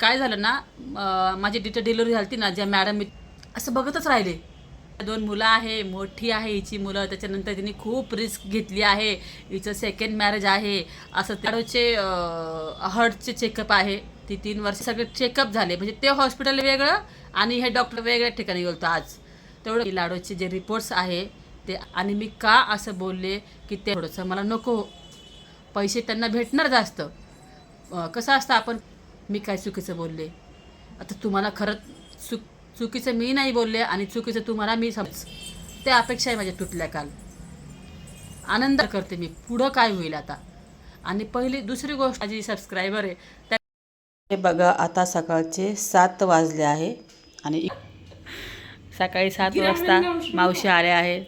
काय झालं ना माझी डिटेल डिलिव्हरी झाली ना ज्या मॅडम मी असं बघतच राहिले. दोन मुलं आहे मोठी आहे हिची मुलं त्याच्यानंतर तिने खूप रिस्क घेतली आहे. हिचं सेकंड मॅरेज आहे. असं त्याचे हर्टचे चेकअप आहे. ती तीन वर्ष सगळे चेकअप झाले. म्हणजे ते हॉस्पिटल वेगळं आणि हे डॉक्टर वेगळ्या ठिकाणी गेलो आज. तेवढं लाडोचे जे रिपोर्ट्स आहे ते आणि मी का असं बोलले की ते थोडंसं मला नको. पैसे त्यांना भेटणार जास्त. कसं असतं आपण मी काय चुकीचं बोलले? आता तुम्हाला खरंच चुक चुकीचं मी नाही बोलले आणि चुकीचं तुम्हाला मी समज ते अपेक्षा आहे माझ्या तुटल्या काल. आनंद करते मी. पुढं काय होईल आता? आणि पहिली दुसरी गोष्ट माझी सबस्क्रायबर आहे त्या हे बघा आता सकाळचे सात वाजले आहे आणि सकाळी सात वाजता मावशी आल्या आहे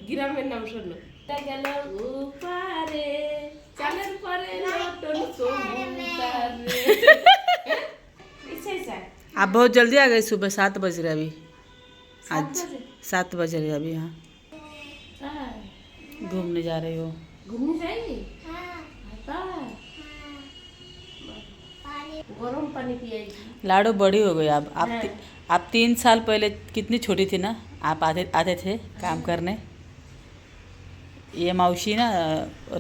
आप बहुत जल्दी आ गए सुबह सात बज रहे अभी। आज सात बज रहे अभी हाँ। घूमने जा रहे हो। घूमने जाएंगे? गरम पानी पिएगी लाडो बड़ी हो गई। अब आप ती, आप तीन साल पहले कितनी छोटी थी ना? आप आते आते थे काम करने? ये मावशी ना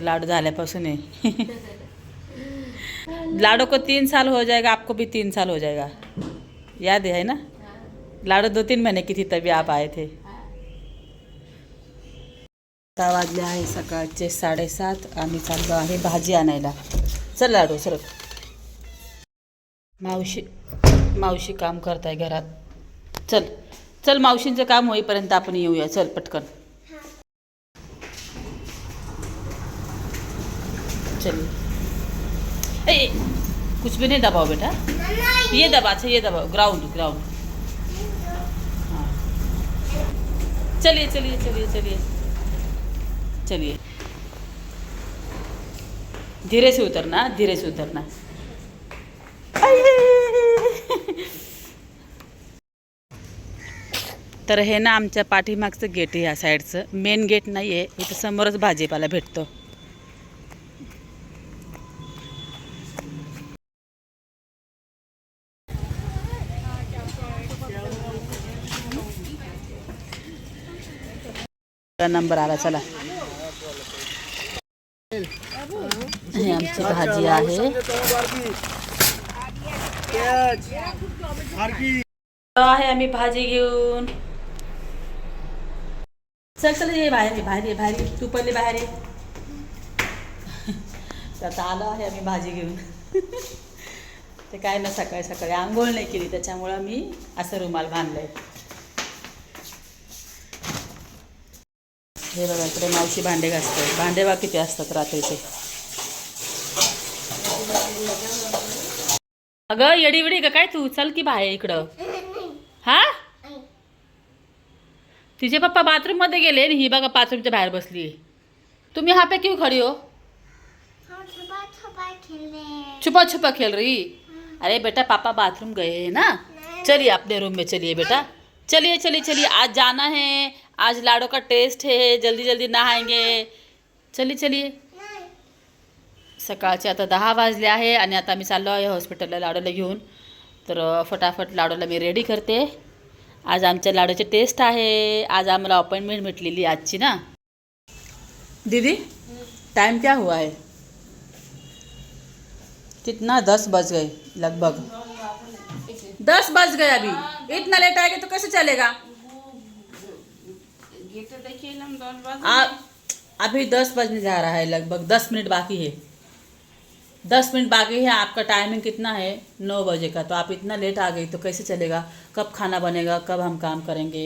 लाडू झाल्यापासून आहे लाडो को तीन साल हो जाएगा आपको भी तीन साल हो जाएगा। याद है ना? लाडो दो तीन महीने की थी तभी आप आए थे। सहा वाजले आहे सकाळचे साडेसात आम्ही चाललो आहे भाजी आणायला. चल लाडू सर मावशी मावशी काम करताय घरात. चल चल मावशींचं काम होईपर्यंत आपण येऊया. चल पटकन. चल. ए कुछ भी नहीं दबाओ बेटा। ये दबा अच्छा ये दबाओ। ग्राउंड ग्राउंड चलिए चलिए चलिए चलिए। चलिए। धीरे से उतरना धीरे से उतरना। तर हे ना आमच्या पाठीमागचं गेट आहे या साईडचं मेन गेट नाही आहे इथं समोरच भाजीपाला भेटतो. नंबर आला चला. हे आमची भाजी आहे. आहे आम्ही भाजी घेऊन. चल चल ये बाहेर ये बाहेर ये बाहेर तू पहिले बाहेर आता आलो आहे आम्ही भाजी घेऊन. ते काय ना सकाळी सकाळी आंघोळ नाही केली त्याच्यामुळं मी असं रुमाल बांधलं आहे हे बघा इकडे मावशी भांडे घासते भांडे बा किती असतात रात्रीचे. अगं येडी विडी का काय तू? चल की बाहेर इकडं. हा? तिचे पप्पा बाथरूममध्ये गेले आणि ही बघा बाथरूमच्या बाहेर बसली तुम्ही हा पे क्यों खड़ी हो. छुपा छुपा खेल रही अरे बेटा पापा बाथरूम गए हैं ना? चलिए अपने रूम में चलिए बेटा. चलिए चलिए चलिए. आज जाना है. आज लाडो का टेस्ट है जल्दी जल्दी नहाएंगे। चलिए चलिए। सकाळचे आता दहा वाजले आहे आणि आता मी चाललो आहे हॉस्पिटलला लाडूला घेऊन. तर फटाफट लाडूला मी रेडी करते. आज आमच्या लाडूची टेस्ट आहे. आज आम्हाला अपॉइंटमेंट भेटलेली आजची ना. दीदी टाइम क्या हुआ है? कितना दस बज गए लगभग? दस बज गए अभी। इतना लेट आएगा तो कैसे चलेगा? ये तो देखिए आप अभी दस बजने जा रहा है लगभग दस मिनट बाकी है। दस मिनट बाकी है आपका टाइमिंग कितना है? नौ बजे का तो आप इतना लेट आ गई तो कैसे चलेगा? कब खाना बनेगा? कब हम काम करेंगे?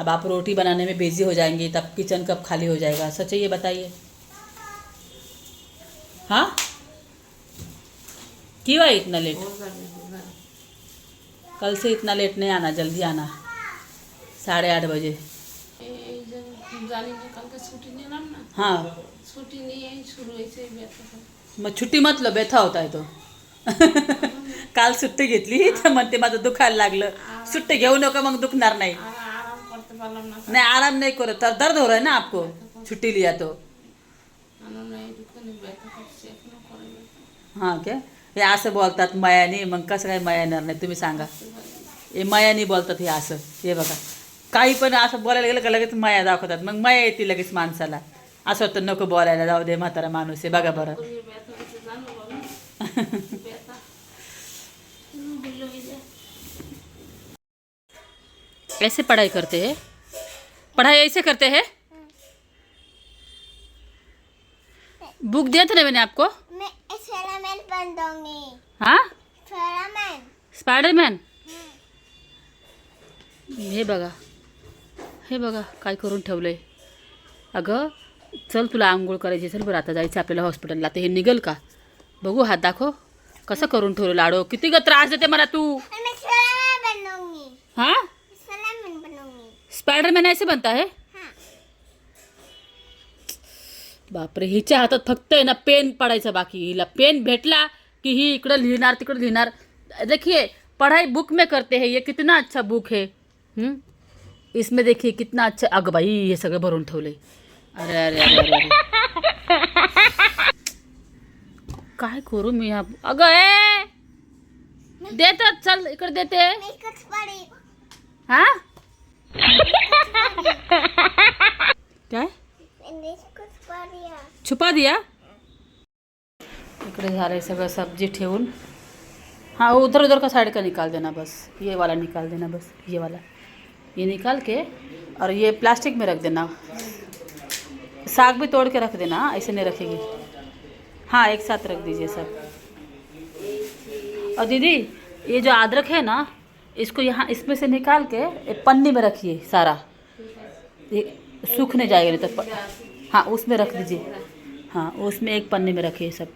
अब आप रोटी बनाने में बिज़ी हो जाएँगे तब किचन कब खाली हो जाएगा? सच ये बताइए। हाँ? क्यों आई इतना लेट कल से इतना लेट नहीं आना जल्दी आना। साढ़े आठ बजे। জানি যে কালকে ছুটি নিলাম না हाँ ছুটি নিয়েই শুরু হয়েছে এই ব্যথাটা मग छुट्टी मतलब बेथा होता है तो काल सुट्टी घेतली तर म्हणते माझं दुखायला लागलं सुट्टी घेऊ नका मग दुखणार नाही আর আরাম করতে পারলাম না नाही आराम नहीं करो तर दर्द हो रहा है ना आपको छुट्टी लिया तो আনন্দ এই দুখানে ব্যথা করছে এখনো করে ব্যথা हाँ क्या हे असं बोलतात मायानी मग कसं काय माया येणार नाही तुम्ही सांगा हे मायानी बोलतात हे असं हे बघा काही पण असं बोलायला गेलं का लगेच माया दाखवतात. मग माया येते लगेच माणसाला. असं होतं नको बोलायला जाऊ दे म्हातारा माणूस आहे बघा बरं. हम्म. ऐसे पढ़ाई करते हैं? पढ़ाई ऐसे करते हैं? बुक दिया था ना मैंने आपको? मैं बन दूँगी हाँ? एक्सपेरिमेंट स्पायडरमॅन हे बघा. हे बघा काय करून ठेवलंय. अगं चल तुला आंघोळ करायची चल बरं आता जायचं आपल्याला हॉस्पिटलला तर हे निघल का? बघू हात दाखव. कसं करून ठेवलं लाडो? किती ग त्रास देते मला तू. हाँ? स्पायडरमॅन ऐसे बनता है? हाँ. बापरे हिच्या हातात फक्त आहे ना पेन पडायचा बाकी. हिला पेन भेटला कि ही इकडं लिहिणार तिकडं लिहिणार. देखिए पढ़ाई बुक में करते हैं ये कितना अच्छा बुक है. हम्म? इसमें देखिए कितना अच्छा अगं बाई हे सगळं भरून ठेवलंय. अरे अरे अरे अरे काय करू मी ह्या अगं, ए! देतात, चल, इकडे देते. हा? काय? छुपा दिया? इकडे झालंय सगळं सब्ज़ी ठेवून. हाँ उधर उधर का साइड का निकाल देना बस. ये वाला निकाल देना बस, ये वाला. ये निकाल के और ये प्लास्टिक में रख देना। साग भी तोड़ के रख देना ऐसे नहीं रखेगी। हाँ एक साथ रख दीजिए सब। और दीदी ये जो अदरक है ना इसको यहाँ इसमें से निकाल के एक पन्नी में रखिए सारा। ये सूखने जाएगा नहीं तो प- हाँ उसमें रख दीजिए। हाँ उसमें एक पन्नी में रखिए सब।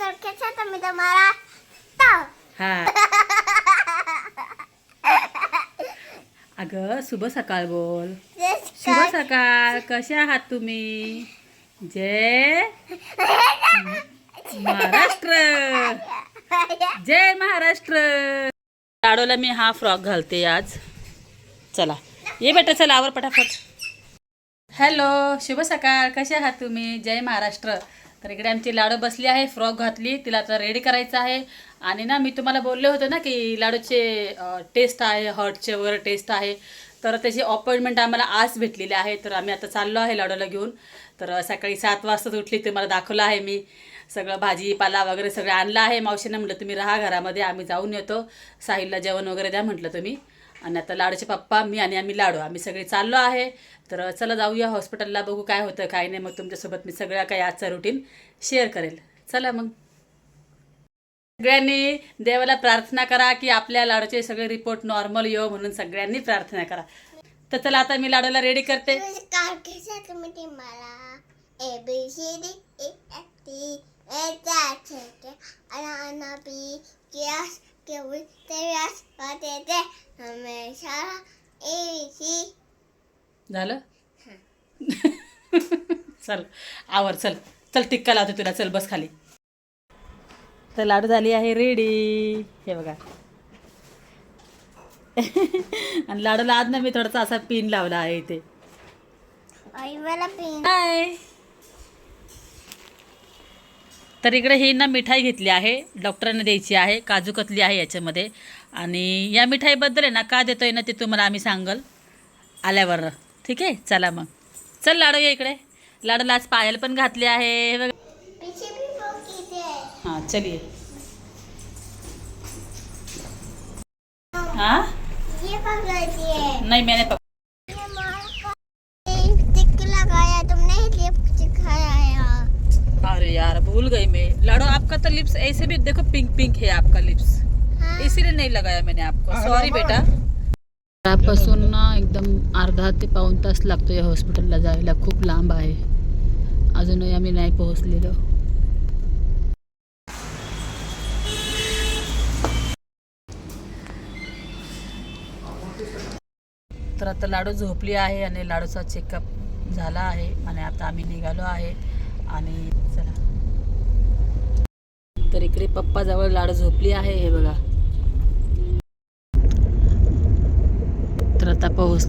करके तुम्हारा तब हाँ। अगं शुभ सकाळ बोल. शुभ सकाळ. कसे आहात तुम्ही? जय महाराष्ट्र. जय महाराष्ट्र. लाडोला मी हा फ्रॉक घालते आज. चला. ये बेटा चला आवर पटापट. हॅलो शुभ सकाळ. कसे आहात तुम्ही? जय महाराष्ट्र. तर इकडे आमची लाडू बसली आहे फ्रॉक घातली तिला आता रेडी करायचं आहे. आणि ना मी तुम्हाला बोलले होते ना की लाडूचे टेस्ट आहे हॉटचे वगैरे टेस्ट आहे. तर त्याची अपॉइंटमेंट आम्हाला आज भेटलेली आहे. तर आम्ही आता चाललो आहे लाडूला घेऊन. तर सकाळी सात वाजताच उठली ते मला दाखवलं आहे मी. सगळं भाजीपाला वगैरे सगळं आणलं आहे. मावशीनं म्हटलं तुम्ही राहा घरामध्ये आम्ही जाऊन येतो. साहिलला जेवण वगैरे द्या म्हटलं तुम्ही. आणि आता लाडूचे पप्पा मी आणि आम्ही लाडू. आम्ही सगळे चाललो आहे. तर चला जाऊया हॉस्पिटलला बघू काय होतं काय नाही. मग तुमच्यासोबत मी सगळ्या काही आजचा रुटीन शेअर करेल. चला मग. सगळ्यांनी देवाला प्रार्थना करा की आपल्या लाडूचे सगळे रिपोर्ट नॉर्मल येऊ म्हणून सगळ्यांनी प्रार्थना करा. तर चला आता मी लाडूला रेडी करते. मला केवल तेरास होते थे हमेशा ए सी झालं चल आवर चल. चल टिक्का लावते तुला. चल बस खाली. तर लाडू झाली आहे रेडी हे बघा. आणि लाडूला आज ना मी थोडासा असा पिन लावला आहे इथे. आई वाला पिन हाय तर इकडे ही ना मिठाई घेतली आहे डॉक्टरांना द्यायची आहे काजू कतली आहे याच्यामध्ये. आणि या मिठाईबद्दल आहे ना का देतोय ना ते तुम्हाला आम्ही सांगल आल्यावर. ठीक आहे? चला मग. चल लाडू या इकडे. लाडूला आज पायल पण घातली आहे हे थे हां चलिए हाँ? ये पकड़ दिए नहीं मैंने पक- ये मारा लिपस्टिक लगाया तुमने लिपस्टिक खाया अरे यार भूल गई मैं। लाडो आपका तो लिप्स ऐसे भी देखो पिंक पिंक है आपका लिप्स हाँ। इसीलिए नहीं लगाया मैंने आपको। सॉरी बेटा। घरापासून ना एकदम अर्धा ते पाऊण तास लागतो या हॉस्पिटलला जायला खूप लांब आहे. अजूनही आम्ही नाही पोहोचलेलो. तर आता लाडू झोपली आहे आणि लाडूचा चेकअप झाला आहे आणि आता आम्ही निघालो आहे. आणि चला. तर इकडे पप्पा जवळ लाड झोपली आहे हे बघा. तर आता पाऊस.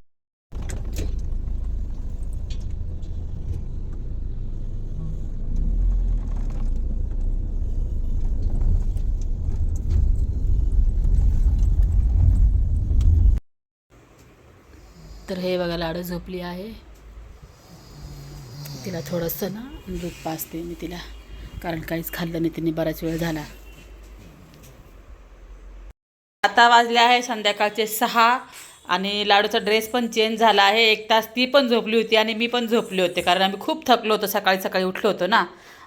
तर हे बघा लाडू झोपली आहे. तिला थोडंसं ना दूध पाचते मी तिला. कारण काहीच खाल्लं नाही तिने बराच वेळ झाला. आता वाजले आहे संध्याकाळचे सहा आणि लाडूचा ड्रेस पण चेंज झाला आहे. एक तास ती पण झोपली होती आणि मी पण झोपले होते कारण आम्ही खूप थकलो होतो सकाळी सकाळी उठलो होतो ना.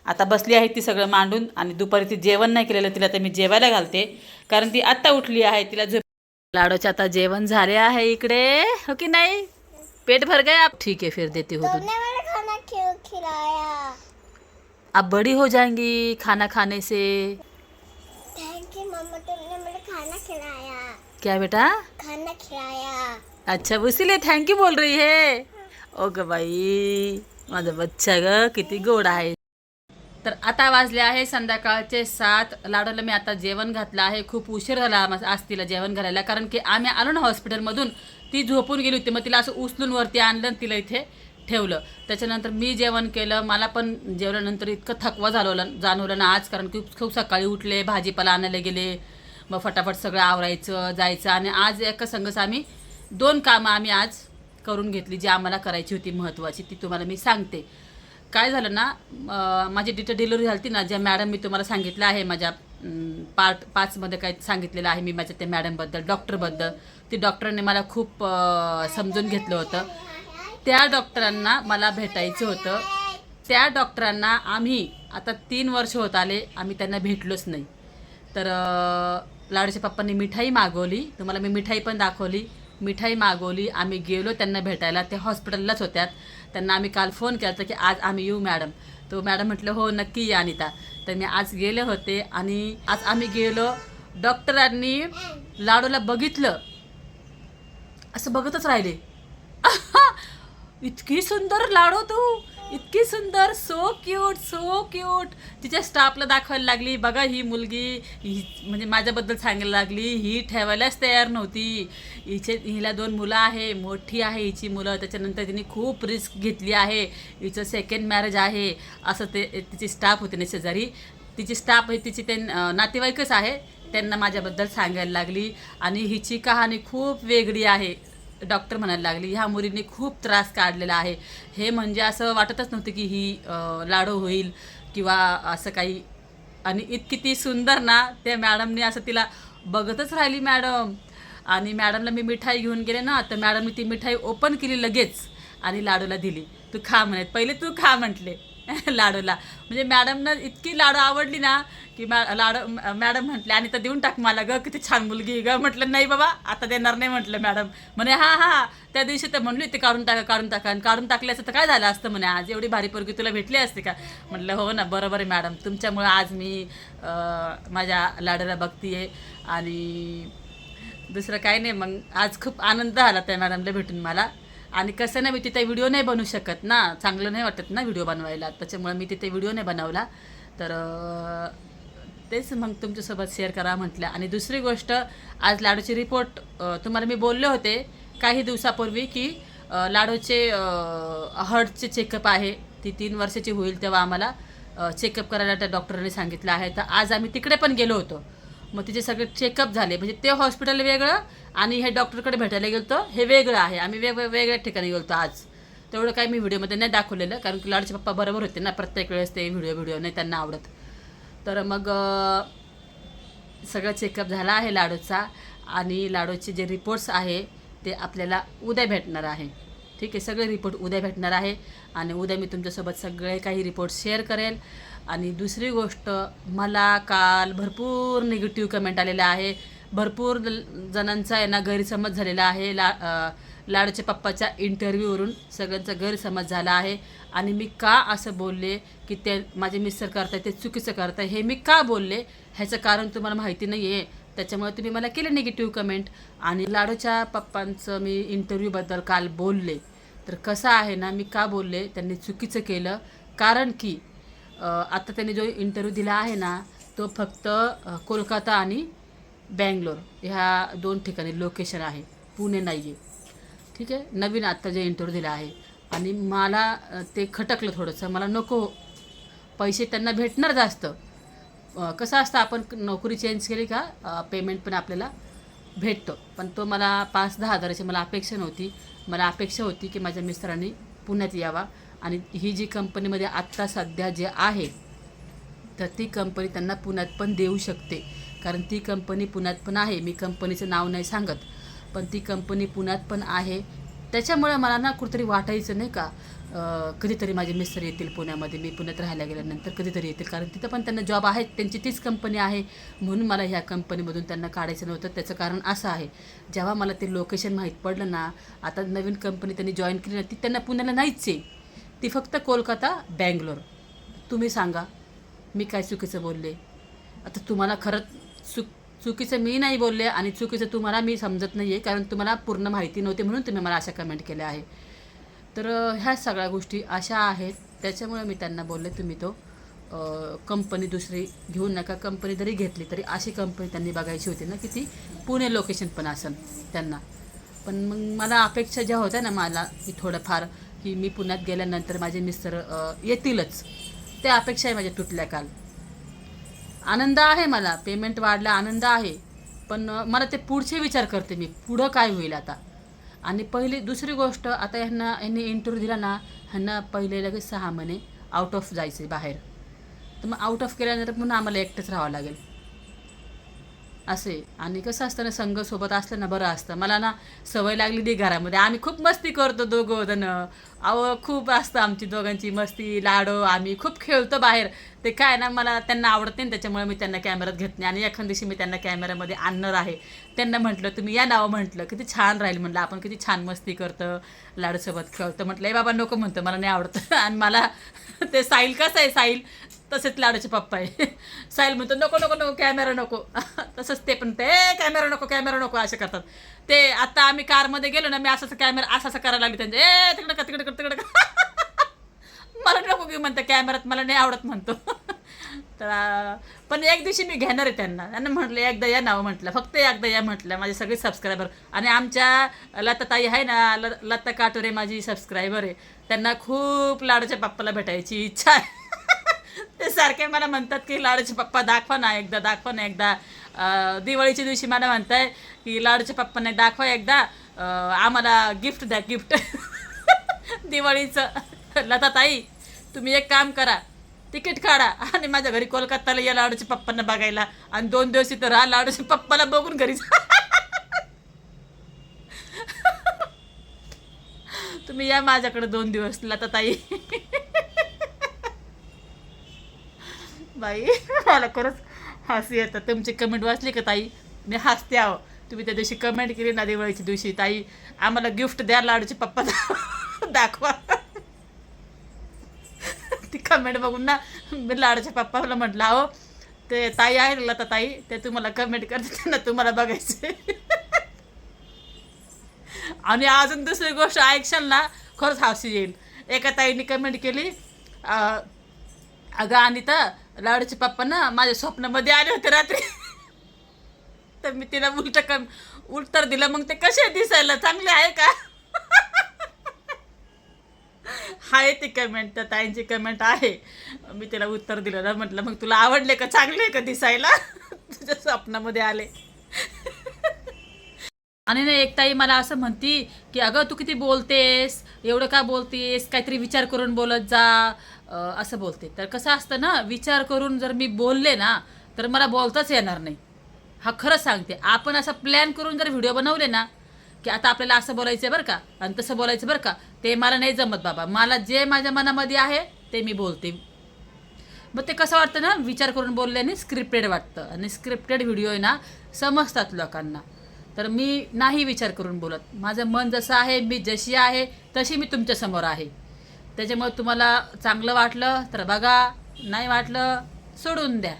आता बसली आहे ती सगळं मांडून आणि दुपारी ती जेवण नाही केलेलं तिला तर मी जेवायला घालते. कारण ती आत्ता उठली आहे तिला झोप लाडूचे आता जेवण झाले आहे इकडे. हो की नाही? पेट भर गए आप ठीक है फिर देती हो अब बड़ी हो जाएंगी खाना खाने से। थैंक यू मम्मा तुमने मेरा खाना खिलाया। क्या बेटा? खाना खिलाया। अच्छा इसीलिए थँक्यू बोल रही है। ओ ग बाई माझा बच्चा ग किती गोड आहे। तर आता वाजले आहे संध्याकाळचे सात. लाडूला मी आता जेवण घातलं आहे. खूप उशीर झाला आज तिला जेवण घालायला कारण की आम्ही आलो ना हॉस्पिटलमधून ती झोपून गेली होती मग तिला असं उचलून वरती आणलं आणि तिला इथे ठेवलं. त्याच्यानंतर मी जेवण केलं. मला पण जेवल्यानंतर इतकं थकवा झालं जाणवलं ना आज कारण की खूप सकाळी उठले भाजीपाला आणायला गेले. मग फटाफट सगळं आवरायचं जायचं. आणि आज एका संघच आम्ही दोन कामं आम्ही आज करून घेतली जी आम्हाला करायची होती महत्त्वाची ती तुम्हाला मी सांगते. काय झालं ना माझी डिटेल डिलिव्हरी झाली ना ज्या मॅडम मी तुम्हाला सांगितलं आहे माझ्या पार्ट पाचमध्ये काय सांगितलेलं आहे मी माझ्या त्या मॅडमबद्दल डॉक्टरबद्दल ती डॉक्टरने मला खूप समजून घेतलं होतं. त्या डॉक्टरांना मला भेटायचं होतं. त्या डॉक्टरांना आम्ही आता तीन वर्ष होत आले आम्ही त्यांना भेटलोच नाही. तर लाडूच्या पप्पांनी मिठाई मागवली. तुम्हाला मी मिठाई पण दाखवली. मिठाई मागवली. आम्ही गेलो त्यांना भेटायला. ते हॉस्पिटललाच होत्यात. त्यांना आम्ही काल फोन केला होता की आज आम्ही येऊ मॅडम. तो मॅडम म्हटलं हो नक्की या अनिता. तर मी आज गेले होते आणि आज आम्ही गेलो. डॉक्टरांनी लाडूला बघितलं. असं बघतच राहिले. इतकी सुंदर लाडू तू. इतकी सुंदर सो क्यूट सो क्यूट तिच्या स्टाफला दाखवायला लागली बघा ही मुलगी ही म्हणजे माझ्याबद्दल सांगायला लागली ही ठेवायलाच तयार नव्हती. हिचे हिला दोन मुलं आहे मोठी आहे हिची मुलं त्याच्यानंतर तिने खूप रिस्क घेतली आहे. हिचं सेकंड मॅरेज आहे. असं ते तिची स्टाफ होती ना शेजारी. तिची स्टाफ आहे तिची ते नातेवाईकच आहे. त्यांना माझ्याबद्दल सांगायला लागली. आणि हिची कहाणी खूप वेगळी आहे. डॉक्टर म्हणायला लागले ह्या मुलींनी खूप त्रास काढलेला आहे. हे म्हणजे असं वाटतच नव्हतं की ही लाडू होईल किंवा असं काही. आणि इतकी ती सुंदर ना त्या मॅडमने असं तिला बघतच राहिली मॅडम. आणि मॅडमला मी मिठाई घेऊन गेले ना तर मॅडमने ती मिठाई ओपन केली लगेच आणि लाडूला दिली. तू खा म्हणत पहिले तू खा म्हटले. लाडूला. म्हणजे मॅडमनं इतकी लाडू आवडली ना की मॅ लाडू मॅडम म्हटले आणि तर देऊन टाक मला ग किती छान मुलगी ग. म्हटलं नाही बाबा आता देणार नाही म्हटलं मॅडम. म्हणे हा हा त्या दिवशी तर म्हणली ते काढून टाका काढून टाका. आणि काढून टाकले असं तर काय झालं असतं म्हणे आज एवढी भारी पोरगी तुला भेटली असते का? म्हटलं हो ना बरोबर आहे मॅडम. तुमच्यामुळं आज मी माझ्या लाडूला बघतीये. आणि दुसरं काही नाही मग आज खूप आनंद झाला त्या मॅडमला भेटून मला. आणि कसं नाही मी तिथे व्हिडिओ नाही बनवू शकत ना. चांगलं नाही वाटत ना व्हिडिओ बनवायला. त्याच्यामुळे मी तिथे व्हिडिओ नाही बनवला. तर तेच मग तुमच्यासोबत शेअर करा म्हटलं. आणि दुसरी गोष्ट आज लाडूची रिपोर्ट तुम्हाला मी बोलले होते काही दिवसापूर्वी की लाडूचे हर्टचे चेकअप आहे. ती तीन वर्षाची होईल तेव्हा आम्हाला चेकअप करायला त्या डॉक्टरांनी सांगितलं आहे. तर आज आम्ही तिकडे पण गेलो होतो. मग तिचे सगळे चेकअप झाले. म्हणजे ते हॉस्पिटल वेगळं आणि हे डॉक्टरकडे भेटायला गेलो हे वेगळं आहे. आम्ही वेग वेगळ्या ठिकाणी गेलो आज. तेवढं काही मी व्हिडिओमध्ये नाही दाखवलेलं. कारण की लाडचे पप्पा बरोबर होते ना प्रत्येक वेळेस ते व्हिडिओ व्हिडिओ नाही त्यांना आवडत. तर मग सगळं चेकअप झाला आहे लाडूचा. आणि लाडूचे जे रिपोर्ट्स आहे ते आपल्याला उद्या भेटणार आहे. ठीक आहे? सगळे रिपोर्ट उद्या भेटणार आहे. आणि उद्या मी तुमच्यासोबत सगळे काही रिपोर्ट शेअर करेल. आणि दुसरी गोष्ट मला काल भरपूर निगेटिव्ह कमेंट आलेल्या आहे. भरपूर जणांचा आहे ना गैरसमज झालेला आहे. ला अं, लाडूच्या पप्पाच्या इंटरव्ह्यूवरून सगळ्यांचा गैरसमज झाला आहे. आणि मी का असं बोलले की ते माझे मिस्टर करताय ते चुकीचं करताय हे मी का बोलले? ह्याचं कारण तुम्हाला माहिती नाही आहे त्याच्यामुळे तुम्ही मला केलं निगेटिव्ह कमेंट आणि लाडूच्या पप्पांचं मी इंटरव्ह्यूबद्दल काल बोलले. तर कसं आहे ना मी का बोलले? त्यांनी चुकीचं केलं. कारण की आत्ता त्यांनी जो इंटरव्ह्यू दिला आहे ना तो फक्त कोलकाता आणि बँगलोर ह्या दोन ठिकाणी लोकेशन आहे. पुणे नाही आहे ठीक आहे? नवीन आत्ता जे इंटरव्ह्यू दिला आहे. आणि मला ते खटकलं थोडंसं. मला नको. पैसे त्यांना भेटणार जास्त. कसं असतं आपण नोकरी चेंज केली का पेमेंट पण आपल्याला भेटतो. पण तो मला पाच दहा हजाराची मला अपेक्षा नव्हती. मला अपेक्षा होती की माझ्या मिस्टरांनी पुण्यात यावा. आणि ही जी कंपनीमध्ये आत्ता सध्या जे आहे तर ती कंपनी त्यांना पुण्यात पण देऊ शकते. कारण ती कंपनी पुण्यात पण आहे. मी कंपनीचं नाव नाही सांगत पण ती कंपनी पुण्यात पण आहे. त्याच्यामुळे मला ना कुठेतरी वाटायचं नाही का कधीतरी माझे मिस्टर येतील पुण्यामध्ये. मी पुण्यात राहायला गेल्यानंतर कधीतरी येतील. कारण तिथं पण त्यांना जॉब आहेत. त्यांची तीच कंपनी आहे. म्हणून मला ह्या कंपनीमधून त्यांना काढायचं नव्हतं. त्याचं कारण असं आहे. जेव्हा मला ते लोकेशन माहीत पडलं ना आता नवीन कंपनी त्यांनी जॉईन केली ना ती त्यांना पुण्याला नाहीच आहे. ती फक्त कोलकाता बँगलोर. तुम्ही सांगा मी काय चुकीचं बोलले? आता तुम्हाला खरंच चुक चुकीचं मी नाही बोलले आणि चुकीचं तुम्हाला मी समजत नाही आहे कारण तुम्हाला पूर्ण माहिती नव्हती म्हणून तुम्ही मला अशा कमेंट केल्या आहे तर ह्या सगळ्या गोष्टी अशा आहेत त्याच्यामुळे मी त्यांना बोलले तुम्ही तो कंपनी दुसरी घेऊ नका कंपनी जरी घेतली तरी अशी कंपनी त्यांनी बघायची होती ना की ती पुणे लोकेशन पण असेल त्यांना. पण मग मला अपेक्षा ज्या होत्या ना मला की थोडंफार की मी पुण्यात गेल्यानंतर माझे मिस्टर येतीलच. त्या आहे माझ्या तुटल्या काल. आनंद आहे मला. पेमेंट वाढला आनंद आहे. पण मला ते पुढचे विचार करते मी. पुढं काय होईल आता? आणि पहिली दुसरी गोष्ट आता ह्यांना यांनी इंटरव्ह्यू दिला ना ह्यांना पहिले लगेच सहा महिने आउट ऑफ जायचे बाहेर. तर मग आउट ऑफ केल्यानंतर पुन्हा आम्हाला एकटंच राहावं लागेल. असे. आणि कसं असतं ना संघ सोबत असलं ना बरं असतं. मला ना सवय लागली ती घरामध्ये. आम्ही खूप मस्ती करतो दोघं जणं. अहो खूप असतं आमची दोघांची मस्ती लाडो आम्ही खूप खेळतो बाहेर. ते काय ना मला त्यांना आवडत नाही त्याच्यामुळे मी त्यांना कॅमेऱ्यात घेत नाही. आणि एखाद दिवशी मी त्यांना कॅमेऱ्यामध्ये आणणार आहे. त्यांना म्हटलं तुम्ही या नावं म्हटलं किती छान राहील म्हटलं. आपण किती छान मस्ती करतं लाडूसोबत खेळतो. म्हटलं हे बाबा नको म्हणतं मला नाही आवडतं. आणि मला ते साईल कसं आहे साईल तसेच लाडूचे पप्पा आहे. साईल म्हणतो नको नको नको कॅमेरा नको. तसंच ते पण ते कॅमेरा नको कॅमेरा नको असे करतात. ते आता आम्ही कारमध्ये गेलो ना मी असं कॅमेरा असं असं करायला लागली त्यांचे ए तिकडं का तिकडं तिकडं का मला नको घेऊ म्हणतं कॅमेरात मला नाही आवडत म्हणतो. तर पण एक दिवशी मी घेणार आहे त्यांना. त्यांना म्हटलं एकदा या नाव म्हटलं फक्त एकदा या म्हटलं माझे सगळे सबस्क्रायबर आणि आमच्या लताताई आहे ना ल लता काटोरे माझी सबस्क्रायबर आहे. त्यांना खूप लाडूच्या पप्पाला भेटायची इच्छा आहे. ते सारखे मला म्हणतात की लाडूचे पप्पा दाखवा ना एकदा दाखवा ना एकदा. दिवाळीच्या दिवशी मला म्हणताय की लाडूचे पप्पाने दाखवा एकदा. आम्हाला गिफ्ट द्या गिफ्ट दिवाळीचं. लता ताई तुम्ही एक काम करा तिकीट काढा आणि माझ्या घरी कोलकाताला या लाडूच्या पप्पांना बघायला आणि दोन दिवस इथं राहा लाडूच्या पप्पाला बघून घरी जा. तुम्ही या माझ्याकडे दोन दिवस लता ताई. बाई. मला खरंच हसी येतं. तुमची कमेंट वाचली का ताई? मी हसते आहो तुम्ही त्या दिवशी कमेंट केली ना दिवाळीच्या दिवशी. ताई आम्हाला गिफ्ट द्या लाडूचे पप्पा दाखवा. ती कमेंट बघून ना मी लाडूच्या पप्पाला म्हटलं अहो ते ताई आहे लता ताई ते तुम्हाला कमेंट करते त्यांना तुम्हाला बघायचे. आणि अजून दुसरी गोष्ट ऐकशाल ना खरंच हसू येईल. एका ताईने कमेंट केली अगं अनिता लाडूचे पप्पा ना माझ्या स्वप्नामध्ये आले होते रात्री. तर मी तिला उलट कम उत्तर दिलं मग ते कसे दिसायला? चांगले आहे का? आहे ती कमेंट त्या ताईंची कमेंट आहे. मी तिला उत्तर दिलं ना म्हटलं मग तुला आवडले का? चांगले का दिसायला? तुझ्या स्वप्नामध्ये आले. आणि ना एक ताई मला असं म्हणती की अगं तू किती बोलतेस? एवढं का बोलतेस? काहीतरी विचार करून बोलत जा. असं बोलते. तर कसं असतं ना विचार करून जर मी बोलले ना तर मला बोलताच येणार नाही. हा खरंच सांगते. आपण असा प्लॅन करून जर व्हिडिओ बनवले ना की आता आपल्याला असं बोलायचं आहे बरं का आणि तसं बोलायचं बरं का ते मला नाही जमत बाबा. मला जे माझ्या मनामध्ये आहे ते मी बोलते. मग ते कसं वाटतं ना विचार करून बोलल्याने स्क्रिप्टेड वाटतं. आणि स्क्रिप्टेड व्हिडिओ आहे ना समजतात लोकांना. तर मी नाही विचार करून बोलत. माझं मन जसं आहे मी जशी आहे तशी मी तुमच्यासमोर आहे. त्याच्यामुळे तुम्हाला चांगलं वाटलं तर बघा नाही वाटलं सोडून द्या.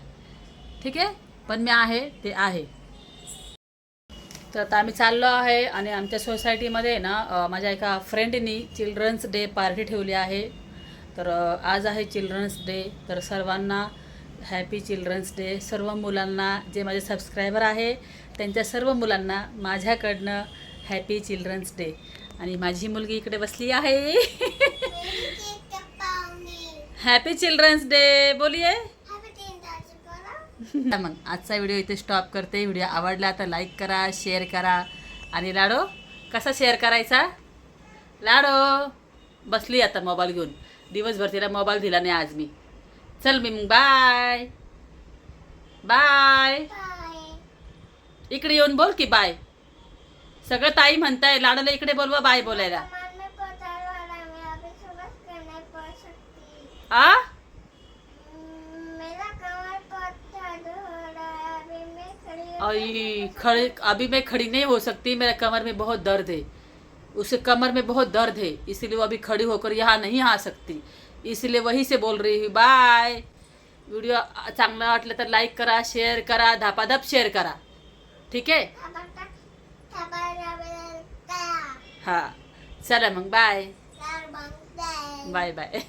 ठीक आहे? पण मी आहे ते आहे. तर आता आम्ही चाललो आहे आणि आमच्या सोसायटीमध्ये ना माझ्या एका फ्रेंडनी चिल्ड्रन्स डे पार्टी ठेवली आहे. तर आज आहे चिल्ड्रन्स डे तर सर्वांना हॅपी चिल्ड्रन्स डे सर्व मुलांना जे माझे सबस्क्रायबर आहे त्यांच्या सर्व मुलांना माझ्याकडनं हॅपी चिल्ड्रन्स डे आणि माझी मुलगी इकडे बसली आहे. हॅपी चिल्ड्रन्स डे बोलिये मग आजचा व्हिडिओ इथे स्टॉप करते. व्हिडिओ आवडला तर लाईक करा शेअर करा. आणि लाडो कसा शेअर करायचा? लाडो बसली आता मोबाईल घेऊन. दिवसभर तिला मोबाईल दिला नाही आज मी. चल मी मग बाय बाय इकडे येऊन बोल की बाय सगळं ताई म्हणताय लाडोला इकडे बोलवा बाय बोलायला. आ? मेरा कमर बहुत दर्द हो रहा है अभी मैं खड़ी हो। खड़े अभी मैं खड़ी नहीं हो सकती मेरे कमर में बहुत दर्द है। उसे कमर में बहुत दर्द है इसलिए वो अभी खड़ी होकर यहाँ नहीं आ सकती। इसलिए वही से बोल रही हूँ बाय व्हिडिओ चांगला वाटलं तर लाईक करा शेअर करा धापाधप शेअर करा। ठीक आहे थापा हाँ। चला मग बाय बाय बाय